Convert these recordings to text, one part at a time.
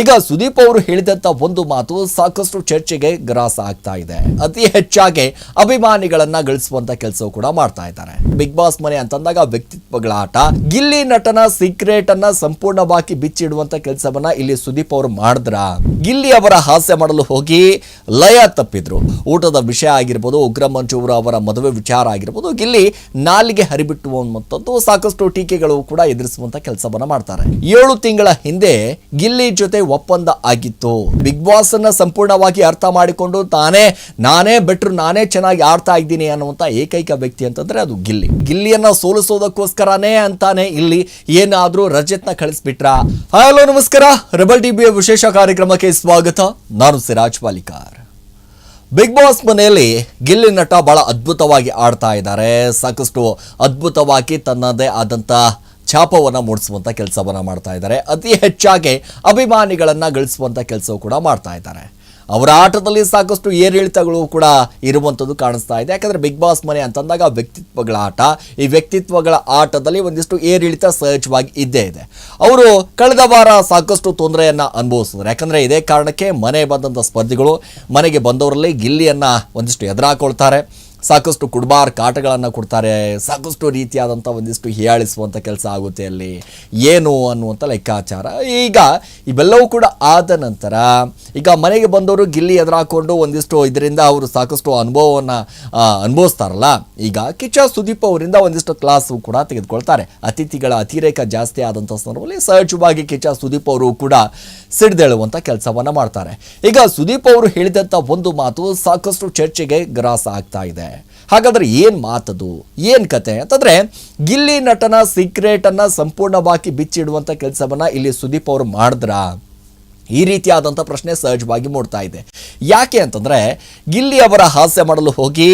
ಈಗ ಸುದೀಪ್ ಅವರು ಹೇಳಿದಂತ ಒಂದು ಮಾತು ಸಾಕಷ್ಟು ಚರ್ಚೆಗೆ ಗ್ರಾಸ ಆಗ್ತಾ ಇದೆ. ಅತಿ ಹೆಚ್ಚಾಗಿ ಅಭಿಮಾನಿಗಳನ್ನ ಗಳಿಸುವಂತ ಕೆಲಸ ಕೂಡ ಮಾಡ್ತಾ ಇದ್ದಾರೆ. ಬಿಗ್ ಬಾಸ್ ಮನೆ ಅಂತಂದಾಗ ವ್ಯಕ್ತಿತ್ವಗಳ ಆಟ, ಗಿಲ್ಲಿ ನಟನ ಸೀಕ್ರೆಟ್ ಅನ್ನ ಸಂಪೂರ್ಣವಾಗಿ ಬಿಚ್ಚಿಡುವಂತ ಕೆಲಸವನ್ನ ಇಲ್ಲಿ ಸುದೀಪ್ ಅವರು ಮಾಡಿದ್ರ, ಗಿಲ್ಲಿ ಅವರ ಹಾಸ್ಯ ಮಾಡಲು ಹೋಗಿ ಲಯ ತಪ್ಪಿದ್ರು. ಊಟದ ವಿಷಯ ಆಗಿರ್ಬೋದು, ಉಗ್ರ ಮಂಜೂರ ಅವರ ಮದುವೆ ವಿಚಾರ ಆಗಿರ್ಬೋದು, ಗಿಲ್ಲಿ ನಾಲಿಗೆ ಹರಿಬಿಟ್ಟುವಂಥದ್ದು ಸಾಕಷ್ಟು ಟೀಕೆಗಳು ಕೂಡ ಎದುರಿಸುವಂತ ಕೆಲಸವನ್ನ ಮಾಡ್ತಾರೆ. ಏಳು ತಿಂಗಳ ಹಿಂದೆ ಗಿಲ್ಲಿ ಜೊತೆ ಒಪ್ಪಂದ ಆಗಿತ್ತು. ಬಿಗ್ ಬಾಸ್ ಅನ್ನ ಸಂಪೂರ್ಣವಾಗಿ ಅರ್ಥ ಮಾಡಿಕೊಂಡು ತಾನೇ, ನಾನೇ ಬೆಟ್ರು ನಾನೇ ಚೆನ್ನಾಗಿ ಆಡ್ತಾ ಇದ್ದೀನಿ ಅನ್ನುವಂತ ಏಕೈಕ ವ್ಯಕ್ತಿ ಅಂತಂದ್ರೆ ಅದು ಗಿಲ್ಲಿ. ಗಿಲ್ಲಿಯನ್ನ ಸೋಲಿಸೋದಕ್ಕೋಸ್ಕರನೇ ಅಂತಾನೆ ಇಲ್ಲಿ ಏನಾದ್ರೂ ರಜತ್ನ ಕಳಿಸ್ಬಿಟ್ರ. ಹಲೋ, ನಮಸ್ಕಾರ. ರೆಬಲ್ ಟಿವಿಯ ವಿಶೇಷ ಕಾರ್ಯಕ್ರಮಕ್ಕೆ ಸ್ವಾಗತ. ನಾನು ಸಿರಾಜ್ ಪಾಲಿಕಾರ್ ಬಿಗ್ ಬಾಸ್ ಮನೆಯಲ್ಲಿ ಗಿಲ್ಲಿ ನಟ ಬಹಳ ಅದ್ಭುತವಾಗಿ ಆಡ್ತಾ ಇದ್ದಾರೆ. ಸಾಕಷ್ಟು ಅದ್ಭುತವಾಗಿ ತನ್ನದೇ ಆದಂಥ ಛಾಪವನ್ನು ಮೂಡಿಸುವಂಥ ಕೆಲಸವನ್ನು ಮಾಡ್ತಾ ಇದ್ದಾರೆ. ಅತಿ ಹೆಚ್ಚಾಗಿ ಅಭಿಮಾನಿಗಳನ್ನು ಗಳಿಸುವಂಥ ಕೆಲಸವೂ ಕೂಡ ಮಾಡ್ತಾ ಇದ್ದಾರೆ. ಅವರ ಆಟದಲ್ಲಿ ಸಾಕಷ್ಟು ಏರಿಳಿತಗಳು ಕೂಡ ಇರುವಂಥದ್ದು ಕಾಣಿಸ್ತಾ ಇದೆ. ಯಾಕಂದರೆ ಬಿಗ್ ಬಾಸ್ ಮನೆ ಅಂತಂದಾಗ ವ್ಯಕ್ತಿತ್ವಗಳ ಆಟ. ಈ ವ್ಯಕ್ತಿತ್ವಗಳ ಆಟದಲ್ಲಿ ಒಂದಿಷ್ಟು ಏರಿಳಿತ ಸಹಜವಾಗಿ ಇದ್ದೇ ಇದೆ. ಅವರು ಕಳೆದ ವಾರ ಸಾಕಷ್ಟು ತೊಂದರೆಯನ್ನು ಅನುಭವಿಸಿದ್ರು ಯಾಕಂದರೆ ಇದೇ ಕಾರಣಕ್ಕೆ ಮನೆ ಬಂದಂಥ ಸ್ಪರ್ಧಿಗಳು ಮನೆಗೆ ಬಂದವರಲ್ಲಿ ಗಿಲ್ಲಿಯನ್ನು ಒಂದಿಷ್ಟು ಎದುರಾಕೊಳ್ತಾರೆ. ಸಾಕಷ್ಟು ಕುಡ್ಬಾರ್ ಕಾಟಗಳನ್ನು ಕೊಡ್ತಾರೆ, ಸಾಕಷ್ಟು ರೀತಿಯಾದಂಥ ಒಂದಿಷ್ಟು ಹೀಯಾಳಿಸುವಂಥ ಕೆಲಸ ಆಗುತ್ತೆ ಅಲ್ಲಿ. ಏನು ಅನ್ನುವಂಥ ಲೆಕ್ಕಾಚಾರ. ಈಗ ಇವೆಲ್ಲವೂ ಕೂಡ ಆದ ನಂತರ ಈಗ ಮನೆಗೆ ಬಂದವರು ಗಿಲ್ಲಿ ಎದುರಾಕೊಂಡು ಒಂದಿಷ್ಟು ಇದರಿಂದ ಅವರು ಸಾಕಷ್ಟು ಅನುಭವವನ್ನು ಅನುಭವಿಸ್ತಾರಲ್ಲ. ಈಗ ಕಿಚ್ಚ ಸುದೀಪ್ ಅವರಿಂದ ಒಂದಿಷ್ಟು ಕ್ಲಾಸು ಕೂಡ ತೆಗೆದುಕೊಳ್ತಾರೆ. ಅತಿಥಿಗಳ ಅತಿರೇಕ ಜಾಸ್ತಿ ಆದಂಥ ಸಂದರ್ಭದಲ್ಲಿ ಸಹಜವಾಗಿ ಕಿಚ್ಚ ಸುದೀಪ್ ಅವರು ಕೂಡ ಸಿಡ್ದೇಳುವಂಥ ಕೆಲಸವನ್ನು ಮಾಡ್ತಾರೆ. ಈಗ ಸುದೀಪ್ ಅವರು ಹೇಳಿದಂಥ ಒಂದು ಮಾತು ಸಾಕಷ್ಟು ಚರ್ಚೆಗೆ ಗ್ರಾಸ ಆಗ್ತಾ ಇದೆ. ಹಾಗಾದ್ರೆ ಏನು ಮಾತದು? ಏನು ಕತೆ? ಅಂತಂದ್ರೆ ಗಿಲ್ಲಿ ನಟನ ಸೀಕ್ರೆಟನ್ನು ಸಂಪೂರ್ಣವಾಗಿ ಬಿಚ್ಚಿಡುವಂಥ ಕೆಲಸವನ್ನು ಇಲ್ಲಿ ಸುದೀಪ್ ಅವರು ಮಾಡಿದ್ರಾ? ಈ ರೀತಿಯಾದಂಥ ಪ್ರಶ್ನೆ ಸಹಜವಾಗಿ ಮೂಡ್ತಾ ಇದೆ. ಯಾಕೆ ಅಂತಂದರೆ ಗಿಲ್ಲಿ ಅವರ ಹಾಸ್ಯ ಮಾಡಲು ಹೋಗಿ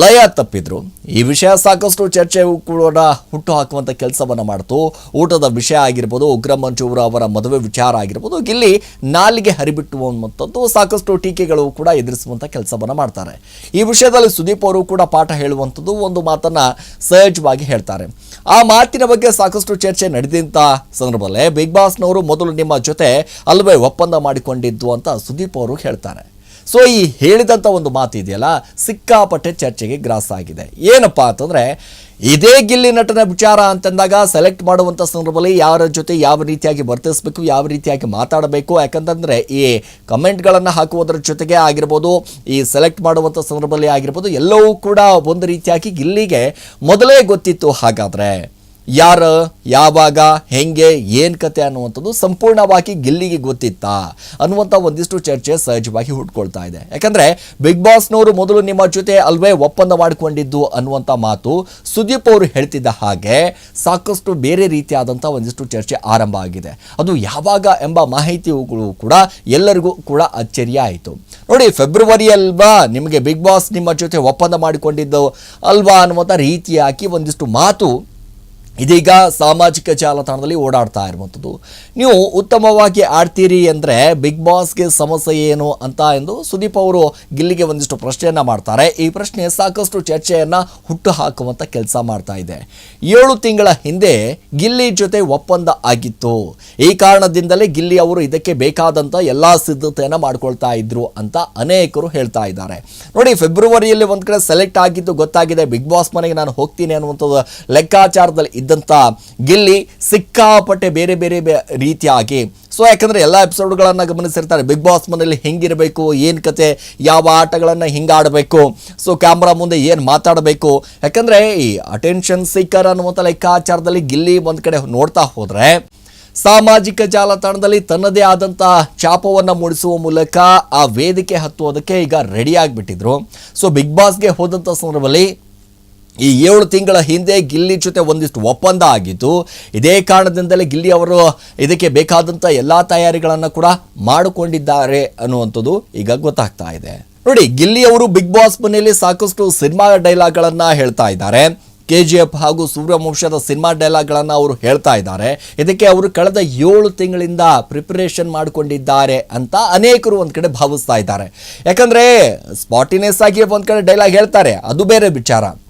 ಲಯ ತಪ್ಪಿದ್ರು. ಈ ವಿಷಯ ಸಾಕಷ್ಟು ಚರ್ಚೆ ಕೂಡ ಹುಟ್ಟು ಹಾಕುವಂಥ ಕೆಲಸವನ್ನು ಮಾಡ್ತು. ಊಟದ ವಿಷಯ ಆಗಿರ್ಬೋದು, ಉಗ್ರ ಅವರ ಮದುವೆ ವಿಚಾರ ಆಗಿರ್ಬೋದು, ಗಿಲ್ಲಿ ನಾಲಿಗೆ ಹರಿಬಿಟ್ಟುವಂಥದ್ದು ಸಾಕಷ್ಟು ಟೀಕೆಗಳು ಕೂಡ ಎದುರಿಸುವಂಥ ಕೆಲಸವನ್ನು ಮಾಡ್ತಾರೆ. ಈ ವಿಷಯದಲ್ಲಿ ಸುದೀಪ್ ಅವರು ಕೂಡ ಪಾಠ ಹೇಳುವಂಥದ್ದು ಒಂದು ಮಾತನ್ನು ಸಹಜವಾಗಿ ಹೇಳ್ತಾರೆ. ಆ ಮಾತಿನ ಬಗ್ಗೆ ಸಾಕಷ್ಟು ಚರ್ಚೆ ನಡೆದಂಥ ಸಂದರ್ಭದಲ್ಲೇ ಬಿಗ್ ಬಾಸ್ನವರು ಮೊದಲು ನಿಮ್ಮ ಜೊತೆ ಅಲ್ವೇ ಒಪ್ಪಂದ ಮಾಡಿಕೊಂಡಿದ್ದು ಅಂತ ಸುದೀಪ್ ಅವರು ಹೇಳ್ತಾರೆ. ಸೊ ಈ ಹೇಳಿದಂಥ ಒಂದು ಮಾತು ಇದೆಯಲ್ಲ, ಸಿಕ್ಕಾಪಟ್ಟೆ ಚರ್ಚೆಗೆ ಗ್ರಾಸ ಆಗಿದೆ. ಏನಪ್ಪ ಅಂತಂದರೆ, ಇದೇ ಗಿಲ್ಲಿ ನಟನ ವಿಚಾರ ಅಂತಂದಾಗ ಸೆಲೆಕ್ಟ್ ಮಾಡುವಂಥ ಸಂದರ್ಭದಲ್ಲಿ ಯಾರ ಜೊತೆ ಯಾವ ರೀತಿಯಾಗಿ ವರ್ತಿಸಬೇಕು, ಯಾವ ರೀತಿಯಾಗಿ ಮಾತಾಡಬೇಕು? ಯಾಕಂತಂದರೆ, ಈ ಕಮೆಂಟ್ಗಳನ್ನು ಹಾಕುವುದರ ಜೊತೆಗೆ ಆಗಿರ್ಬೋದು, ಈ ಸೆಲೆಕ್ಟ್ ಮಾಡುವಂಥ ಸಂದರ್ಭದಲ್ಲಿ ಆಗಿರ್ಬೋದು, ಎಲ್ಲವೂ ಕೂಡ ಒಂದು ರೀತಿಯಾಗಿ ಗಿಲ್ಲಿಗೆ ಮೊದಲೇ ಗೊತ್ತಿತ್ತು ಹಾಗಾದ್ರೆ. ಯಾರು, ಯಾವಾಗ, ಹೆಂಗೆ, ಏನು ಕತೆ ಅನ್ನುವಂಥದ್ದು ಸಂಪೂರ್ಣವಾಗಿ ಗಿಲ್ಲಿಗೆ ಗೊತ್ತಿತ್ತಾ ಅನ್ನುವಂಥ ಒಂದಿಷ್ಟು ಚರ್ಚೆ ಸಹಜವಾಗಿ ಹುಟ್ಕೊಳ್ತಾ ಇದೆ. ಯಾಕಂದ್ರೆ ಬಿಗ್ ಬಾಸ್ನವರು ಮೊದಲು ನಿಮ್ಮ ಜೊತೆ ಅಲ್ವೇ ಒಪ್ಪಂದ ಮಾಡಿಕೊಂಡಿದ್ದು ಅನ್ನುವಂಥ ಮಾತು ಸುದೀಪ್ ಅವರು ಹೇಳ್ತಿದ್ದ ಹಾಗೆ ಸಾಕಷ್ಟು ಬೇರೆ ರೀತಿಯಾದಂಥ ಒಂದಿಷ್ಟು ಚರ್ಚೆ ಆರಂಭ ಆಗಿದೆ. ಅದು ಯಾವಾಗ ಎಂಬ ಮಾಹಿತಿಗಳು ಕೂಡ ಎಲ್ಲರಿಗೂ ಕೂಡ ಅಚ್ಚರಿಯ ಆಯಿತು. ನೋಡಿ, ಫೆಬ್ರವರಿ ಅಲ್ವಾ ನಿಮಗೆ ಬಿಗ್ ಬಾಸ್ ನಿಮ್ಮ ಜೊತೆ ಒಪ್ಪಂದ ಮಾಡಿಕೊಂಡಿದ್ದು ಅಲ್ವಾ ಅನ್ನುವಂಥ ರೀತಿಯಾಗಿ ಒಂದಿಷ್ಟು ಮಾತು ಇದೀಗ ಸಾಮಾಜಿಕ ಜಾಲತಾಣದಲ್ಲಿ ಓಡಾಡ್ತಾ ಇರುವಂಥದ್ದು. ನೀವು ಉತ್ತಮವಾಗಿ ಆಡ್ತೀರಿ ಅಂದರೆ ಬಿಗ್ ಬಾಸ್ಗೆ ಸಮಸ್ಯೆ ಏನು ಅಂತ ಎಂದು ಸುದೀಪ್ ಅವರು ಗಿಲ್ಲಿಗೆ ಒಂದಿಷ್ಟು ಪ್ರಶ್ನೆಯನ್ನು ಮಾಡ್ತಾರೆ. ಈ ಪ್ರಶ್ನೆ ಸಾಕಷ್ಟು ಚರ್ಚೆಯನ್ನು ಹುಟ್ಟು ಹಾಕುವಂಥ ಕೆಲಸ ಮಾಡ್ತಾ ಇದೆ. ಏಳು ತಿಂಗಳ ಹಿಂದೆ ಗಿಲ್ಲಿ ಜೊತೆ ಒಪ್ಪಂದ ಆಗಿತ್ತು. ಈ ಕಾರಣದಿಂದಲೇ ಗಿಲ್ಲಿ ಅವರು ಇದಕ್ಕೆ ಬೇಕಾದಂಥ ಎಲ್ಲ ಸಿದ್ಧತೆಯನ್ನು ಮಾಡ್ಕೊಳ್ತಾ ಇದ್ರು ಅಂತ ಅನೇಕರು ಹೇಳ್ತಾ ಇದ್ದಾರೆ. ನೋಡಿ, ಫೆಬ್ರವರಿಯಲ್ಲಿ ಒಂದು ಕಡೆ ಸೆಲೆಕ್ಟ್ ಆಗಿದ್ದು ಗೊತ್ತಾಗಿದೆ. ಬಿಗ್ ಬಾಸ್ ಮನೆಗೆ ನಾನು ಹೋಗ್ತೀನಿ ಅನ್ನುವಂಥದ್ದು ಲೆಕ್ಕಾಚಾರದಲ್ಲಿ ಇದ್ದಂಥ ಗಿಲ್ಲಿ ಸಿಕ್ಕಾಪಟ್ಟೆ ಬೇರೆ ಬೇರೆ ರೀತಿಯಾಗಿ. ಸೊ ಯಾಕಂದರೆ ಎಲ್ಲ ಎಪಿಸೋಡ್ಗಳನ್ನು ಗಮನಿಸಿರ್ತಾರೆ. ಬಿಗ್ ಬಾಸ್ ಮನೆಯಲ್ಲಿ ಹೆಂಗಿರಬೇಕು, ಏನು ಕತೆ, ಯಾವ ಆಟಗಳನ್ನು ಹಿಂಗೆ ಆಡಬೇಕು ಸೊ ಕ್ಯಾಮ್ರಾ ಮುಂದೆ ಏನು ಮಾತಾಡಬೇಕು. ಯಾಕಂದರೆ ಈ ಅಟೆನ್ಷನ್ ಸೀಕರ್ ಅನ್ನುವಂಥ ಲೆಕ್ಕಾಚಾರದಲ್ಲಿ ಗಿಲ್ಲಿ ಒಂದು ಕಡೆ ನೋಡ್ತಾ ಹೋದರೆ, ಸಾಮಾಜಿಕ ಜಾಲತಾಣದಲ್ಲಿ ತನ್ನದೇ ಆದಂಥ ಚಾಪವನ್ನು ಮೂಡಿಸುವ ಮೂಲಕ ಆ ವೇದಿಕೆ ಹತ್ತುವುದಕ್ಕೆ ಈಗ ರೆಡಿ ಆಗಿಬಿಟ್ಟಿದ್ರು. ಸೊ ಬಿಗ್ ಬಾಸ್ಗೆ ಹೋದಂಥ ಸಂದರ್ಭದಲ್ಲಿ ಈ ಏಳು ತಿಂಗಳ ಹಿಂದೆ ಗಿಲ್ಲಿ ಜೊತೆ ಒಂದಿಷ್ಟು ಒಪ್ಪಂದ ಆಗಿತ್ತು ಇದೇ ಕಾರಣದಿಂದಲೇ ಗಿಲ್ಲಿ ಅವರು ಇದಕ್ಕೆ ಬೇಕಾದಂಥ ಎಲ್ಲ ತಯಾರಿಗಳನ್ನು ಕೂಡ ಮಾಡಿಕೊಂಡಿದ್ದಾರೆ ಅನ್ನುವಂಥದ್ದು ಈಗ ಗೊತ್ತಾಗ್ತಾ ಇದೆ. ನೋಡಿ, ಗಿಲ್ಲಿ ಅವರು ಬಿಗ್ ಬಾಸ್ ಮನೆಯಲ್ಲಿ ಸಾಕಷ್ಟು ಸಿನಿಮಾ ಡೈಲಾಗ್ಗಳನ್ನು ಹೇಳ್ತಾ ಇದ್ದಾರೆ. ಕೆ ಜಿ ಎಫ್ ಹಾಗೂ ಸೂರ್ಯವಂಶದ ಸಿನಿಮಾ ಡೈಲಾಗ್ಗಳನ್ನು ಅವರು ಹೇಳ್ತಾ ಇದ್ದಾರೆ. ಇದಕ್ಕೆ ಅವರು ಕಳೆದ ಏಳು ತಿಂಗಳಿಂದ ಪ್ರಿಪರೇಷನ್ ಮಾಡಿಕೊಂಡಿದ್ದಾರೆ ಅಂತ ಅನೇಕರು ಒಂದು ಕಡೆ ಭಾವಿಸ್ತಾ ಇದ್ದಾರೆ. ಯಾಕಂದ್ರೆ, ಸ್ಪಾಟಿನೆಸ್ ಆಗಿ ಒಂದು ಕಡೆ ಡೈಲಾಗ್ ಹೇಳ್ತಾರೆ. ಅದು ಬೇರೆ ವಿಚಾರ.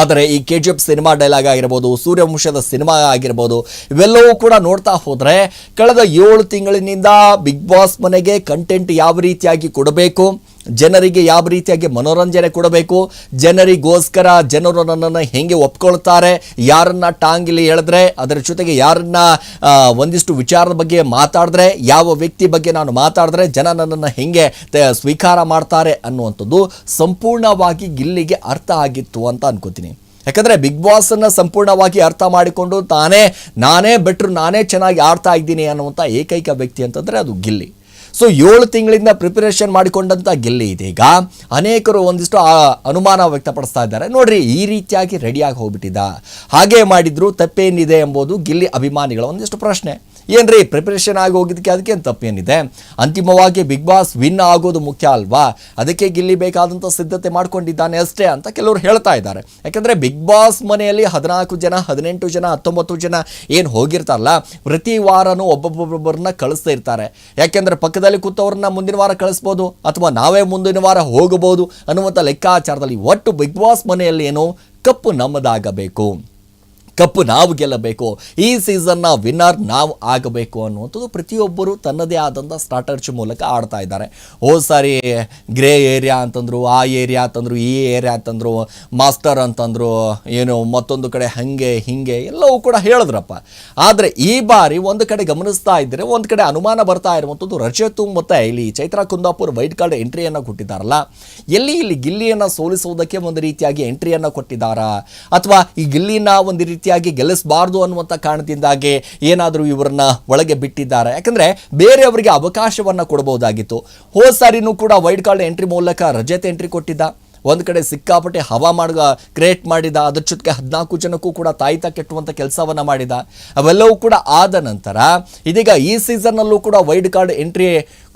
ಆದರೆ ಈ K G F cinema dialogue ಆಗಿರ್ಬೋದು, ಸೂರ್ಯವಂಶದ ಸಿನಿಮಾ ಆಗಿರ್ಬೋದು, ಇವೆಲ್ಲವೂ ಕೂಡ ನೋಡ್ತಾ ಹೋದರೆ ಕಳೆದ ಏಳು ತಿಂಗಳಿನಿಂದ ಬಿಗ್ ಬಾಸ್ ಮನೆಗೆ ಕಂಟೆಂಟ್ ಯಾವ ರೀತಿಯಾಗಿ ಕೊಡಬೇಕು? ಜನರಿಗೆ ಯಾವ ರೀತಿಯಾಗಿ ಮನೋರಂಜನೆ ಕೊಡಬೇಕು? ಜನರಿಗೋಸ್ಕರ ಜನರು ನನ್ನನ್ನು ಹೆಂಗೆ ಒಪ್ಕೊಳ್ತಾರೆ? ಯಾರನ್ನ ಟಾಂಗಿಲಿ ಹೇಳಿದ್ರೆ ಅದರ ಜೊತೆಗೆ ಯಾರನ್ನ ಒಂದಿಷ್ಟು ವಿಚಾರದ ಬಗ್ಗೆ ಮಾತಾಡಿದ್ರೆ, ಯಾವ ವ್ಯಕ್ತಿ ಬಗ್ಗೆ ನಾನು ಮಾತಾಡಿದ್ರೆ ಜನ ನನ್ನನ್ನು ಹೆಂಗೆ ಸ್ವೀಕಾರ ಮಾಡ್ತಾರೆ ಅನ್ನುವಂಥದ್ದು ಸಂಪೂರ್ಣವಾಗಿ ಗಿಲ್ಲಿಗೆ ಅರ್ಥ ಆಗಿತ್ತು ಅಂತ ಅನ್ಕೋತೀನಿ. ಯಾಕಂದರೆ ಬಿಗ್ ಬಾಸನ್ನು ಸಂಪೂರ್ಣವಾಗಿ ಅರ್ಥ ಮಾಡಿಕೊಂಡು ತಾನೇ, ನಾನೇ ಬೆಟ್ರು, ನಾನೇ ಚೆನ್ನಾಗಿ ಆಡ್ತಾ ಇದ್ದೀನಿ ಅನ್ನುವಂಥ ಏಕೈಕ ವ್ಯಕ್ತಿ ಅಂತಂದರೆ ಅದು ಗಿಲ್ಲಿ. ಸೊ ಏಳು ತಿಂಗಳಿಂದ ಪ್ರಿಪರೇಷನ್ ಮಾಡಿಕೊಂಡಂತ ಗಿಲ್ಲಿ ಇದೀಗ. ಅನೇಕರು ಒಂದಿಷ್ಟು ಅನುಮಾನ ವ್ಯಕ್ತಪಡಿಸ್ತಾ ಇದ್ದಾರೆ. ನೋಡ್ರಿ, ಈ ರೀತಿಯಾಗಿ ರೆಡಿಯಾಗಿ ಹೋಗ್ಬಿಟ್ಟಿದ್ದ. ಹಾಗೆ ಮಾಡಿದ್ರು ತಪ್ಪೇನಿದೆ ಎಂಬುದು ಗಿಲ್ಲಿ ಅಭಿಮಾನಿಗಳ ಒಂದಿಷ್ಟು ಪ್ರಶ್ನೆ. ಏನ್ರಿ ಪ್ರಿಪರೇಷನ್ ಆಗಿ ಹೋಗಿದ್ದಕ್ಕೆ ಅದಕ್ಕೆ ಏನು ತಪ್ಪೇನಿದೆ? ಅಂತಿಮವಾಗಿ ಬಿಗ್ ಬಾಸ್ ವಿನ್ ಆಗೋದು ಮುಖ್ಯ ಅಲ್ವಾ? ಅದಕ್ಕೆ ಗಿಲ್ಲಿ ಬೇಕಾದಂಥ ಸಿದ್ಧತೆ ಮಾಡ್ಕೊಂಡಿದ್ದಾನೆ ಅಷ್ಟೇ ಅಂತ ಕೆಲವರು ಹೇಳ್ತಾ ಇದ್ದಾರೆ. ಯಾಕಂದರೆ ಬಿಗ್ ಬಾಸ್ ಮನೆಯಲ್ಲಿ ಹದಿನಾಲ್ಕು ಜನ, ಹದಿನೆಂಟು ಜನ, ಹತ್ತೊಂಬತ್ತು ಜನ ಏನು ಹೋಗಿರ್ತಾರಲ್ಲ, ಪ್ರತಿ ವಾರನೂ ಒಬ್ಬೊಬ್ಬೊಬ್ಬರನ್ನ ಕಳಿಸ್ತಾ ಇರ್ತಾರೆ. ಯಾಕೆಂದರೆ ಪಕ್ಕದಲ್ಲಿ ಕೂತವ್ರನ್ನ ಮುಂದಿನ ವಾರ ಕಳಿಸ್ಬೋದು, ಅಥವಾ ನಾವೇ ಮುಂದಿನ ವಾರ ಹೋಗಬಹುದು ಅನ್ನುವಂಥ ಲೆಕ್ಕಾಚಾರದಲ್ಲಿ ಒಟ್ಟು ಬಿಗ್ ಬಾಸ್ ಮನೆಯಲ್ಲಿ ಏನು ಕಪ್ಪು ನಮ್ಮದಾಗಬೇಕು. ಕಪ್ಪು ನಾವು ಗೆಲ್ಲಬೇಕು, ಈ ಸೀಸನ್ನ ವಿನ್ನರ್ ನಾವು ಆಗಬೇಕು ಅನ್ನುವಂಥದ್ದು ಪ್ರತಿಯೊಬ್ಬರು ತನ್ನದೇ ಆದಂಥ ಸ್ಟ್ರಾಟರ್ಜಿ ಮೂಲಕ ಆಡ್ತಾ ಇದ್ದಾರೆ. ಹೋದ ಸಾರಿ ಗ್ರೇ ಏರಿಯಾ ಅಂತಂದರು, ಆ ಏರಿಯಾ ಅಂತಂದರು, ಈ ಏರಿಯಾ ಅಂತಂದರು ಮಾಸ್ಟರ್ ಅಂತಂದರು, ಏನು ಮತ್ತೊಂದು ಕಡೆ ಹಾಗೆ, ಹಿಂಗೆ ಎಲ್ಲವೂ ಕೂಡ ಹೇಳಿದ್ರಪ್ಪ. ಆದರೆ ಈ ಬಾರಿ ಒಂದು ಕಡೆ ಗಮನಿಸ್ತಾ ಇದ್ದರೆ ಒಂದು ಕಡೆ ಅನುಮಾನ ಬರ್ತಾ ಇರುವಂಥದ್ದು ರಜತು ಮತ್ತು ಇಲ್ಲಿ ಚೈತ್ರಾ ಕುಂದಾಪುರ್ ವೈಟ್ ಕಾರ್ಡ್ ಎಂಟ್ರಿಯನ್ನು ಕೊಟ್ಟಿದ್ದಾರಲ್ಲ. ಎಲ್ಲಿ ಇಲ್ಲಿ ಗಿಲ್ಲಿಯನ್ನು ಸೋಲಿಸುವುದಕ್ಕೆ ಒಂದು ರೀತಿಯಾಗಿ ಎಂಟ್ರಿಯನ್ನು ಕೊಟ್ಟಿದ್ದಾರಾ? ಅಥವಾ ಈ ಗಿಲ್ಲಿನ ಒಂದು ರೀತಿಯಾಗಿ ಗೆಲ್ಲಿಸಬಾರ್ದು ಅನ್ನುವಂಥ ಕಾರಣದಿಂದಾಗಿ ಏನಾದರೂ ಇವರನ್ನ ಒಳಗೆ ಬಿಟ್ಟಿದ್ದಾರೆ. ಯಾಕಂದರೆ ಬೇರೆಯವರಿಗೆ ಅವಕಾಶವನ್ನು ಕೊಡಬಹುದಾಗಿತ್ತು ಹೋದ ಸಾರಿನೂ ಕೂಡ ವೈಡ್ ಕಾರ್ಡ್ ಎಂಟ್ರಿ ಮೂಲಕ ರಜತ್ ಎಂಟ್ರಿ ಕೊಟ್ಟಿದ್ದ. ಒಂದು ಕಡೆ ಸಿಕ್ಕಾಪಟ್ಟೆ ಹವಾ ಮಾಡ ಕ್ರಿಯೇಟ್ ಮಾಡಿದ. ಅದ್ರ ಜೊತೆಗೆ ಹದಿನಾಲ್ಕು ಜನಕ್ಕೂ ಕೂಡ ತಾಯಿತ ಕೆಟ್ಟುವಂಥ ಕೆಲಸವನ್ನು ಮಾಡಿದ. ಅವೆಲ್ಲವೂ ಕೂಡ ಆದ ನಂತರ ಇದೀಗ ಈ ಸೀಸನ್ನಲ್ಲೂ ಕೂಡ ವೈಡ್ ಕಾರ್ಡ್ ಎಂಟ್ರಿ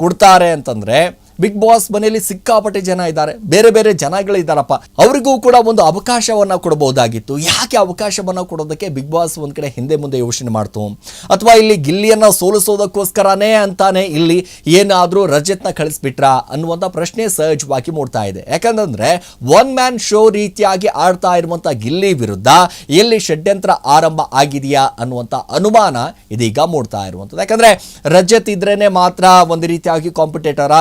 ಕೊಡ್ತಾರೆ ಅಂತಂದ್ರೆ ಬಿಗ್ ಬಾಸ್ ಮನೆಯಲ್ಲಿ ಸಿಕ್ಕಾಪಟ್ಟೆ ಜನ ಇದ್ದಾರೆ. ಬೇರೆ ಬೇರೆ ಜನಗಳಿದ್ದಾರಪ್ಪ. ಅವರಿಗೂ ಕೂಡ ಒಂದು ಅವಕಾಶವನ್ನು ಕೊಡಬಹುದಾಗಿತ್ತು. ಯಾಕೆ ಅವಕಾಶವನ್ನು ಕೊಡೋದಕ್ಕೆ ಬಿಗ್ ಬಾಸ್ ಒಂದು ಕಡೆ ಹಿಂದೆ ಮುಂದೆ ಯೋಚನೆ ಮಾಡ್ತು? ಅಥವಾ ಇಲ್ಲಿ ಗಿಲ್ಲಿಯನ್ನು ಸೋಲಿಸೋದಕ್ಕೋಸ್ಕರನೇ ಅಂತಾನೆ ಇಲ್ಲಿ ಏನಾದರೂ ರಜತ್ನ ಕಳಿಸ್ಬಿಟ್ರಾ ಅನ್ನುವಂಥ ಪ್ರಶ್ನೆ ಸಹಜವಾಗಿ ಮೂಡ್ತಾ ಇದೆ. ಯಾಕಂತಂದ್ರೆ ಒನ್ ಮ್ಯಾನ್ ಶೋ ರೀತಿಯಾಗಿ ಆಡ್ತಾ ಇರುವಂತ ಗಿಲ್ಲಿ ವಿರುದ್ಧ ಎಲ್ಲಿ ಷಡ್ಯಂತ್ರ ಆರಂಭ ಆಗಿದೆಯಾ ಅನ್ನುವಂಥ ಅನುಮಾನ ಇದೀಗ ಮೂಡ್ತಾ ಇರುವಂಥದ್ದು. ಯಾಕಂದ್ರೆ ರಜತ್ ಇದ್ರೇನೆ ಮಾತ್ರ ಒಂದು ರೀತಿಯಾಗಿ ಕಾಂಪಿಟೇಟರ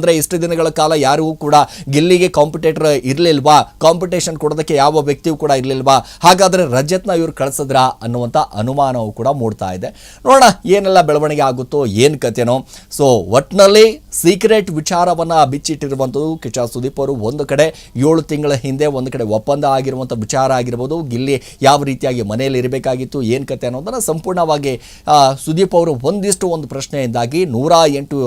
ಅಂದ್ರೆ ಇಷ್ಟು ದಿನಗಳ ಕಾಲ ಯಾರಿಗೂ ಕೂಡ ಗಿಲ್ಲಿಗೆ ಕಾಂಪಿಟೇಟರ್ ಇರಲಿಲ್ವಾ? ಕಾಂಪಿಟೇಷನ್ ಕೊಡೋದಕ್ಕೆ ಯಾವ ವ್ಯಕ್ತಿಯೂ ಕೂಡ ಇರಲಿಲ್ವಾ? ಹಾಗಾದ್ರೆ ರಜತ್ನ ಇವ್ರು ಕಳಿಸಿದ್ರ ಅನ್ನುವಂಥ ಅನುಮಾನವು ಕೂಡ ಮೂಡ್ತಾ ಇದೆ. ನೋಡೋಣ ಏನೆಲ್ಲ ಬೆಳವಣಿಗೆ ಆಗುತ್ತೋ, ಏನು ಕಥೆನೋ. ಸೊ ಒಟ್ನಲ್ಲಿ ಸೀಕ್ರೆಟ್ ವಿಚಾರವನ್ನ ಬಿಚ್ಚಿಟ್ಟಿರುವಂಥದ್ದು ಕಿಚಾ ಸುದೀಪ್ ಅವರು. ಒಂದು ಕಡೆ ಏಳು ತಿಂಗಳ ಹಿಂದೆ, ಒಂದು ಕಡೆ ಒಪ್ಪಂದ ಆಗಿರುವಂಥ ವಿಚಾರ ಆಗಿರ್ಬೋದು. ಗಿಲ್ಲಿ ಯಾವ ರೀತಿಯಾಗಿ ಮನೆಯಲ್ಲಿ ಇರಬೇಕಾಗಿತ್ತು, ಏನು ಕತೆ ಅನ್ನೋದನ್ನು ಸಂಪೂರ್ಣವಾಗಿ ಸುದೀಪ್ ಅವರು ಒಂದಿಷ್ಟು ಒಂದು ಪ್ರಶ್ನೆಯಿಂದಾಗಿ ನೂರ ಎಂಟು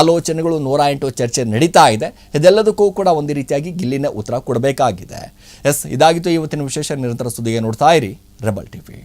ಆಲೋಚನೆಗಳು, ನೂರ ಎಂಟು ಚರ್ಚೆ ನಡೀತಾ ಇದೆ. ಇದೆಲ್ಲದಕ್ಕೂ ಕೂಡ ಒಂದು ರೀತಿಯಾಗಿ ಗಿಲ್ಲಿನ ಉತ್ತರ ಕೊಡಬೇಕಾಗಿದೆ. ಎಸ್, ಇದಾಗಿತ್ತು ಇವತ್ತಿನ ವಿಶೇಷ ನಿರಂತರ ಸುದ್ದಿಗೆ ನೋಡ್ತಾ ಇರಿ. Rebel TV.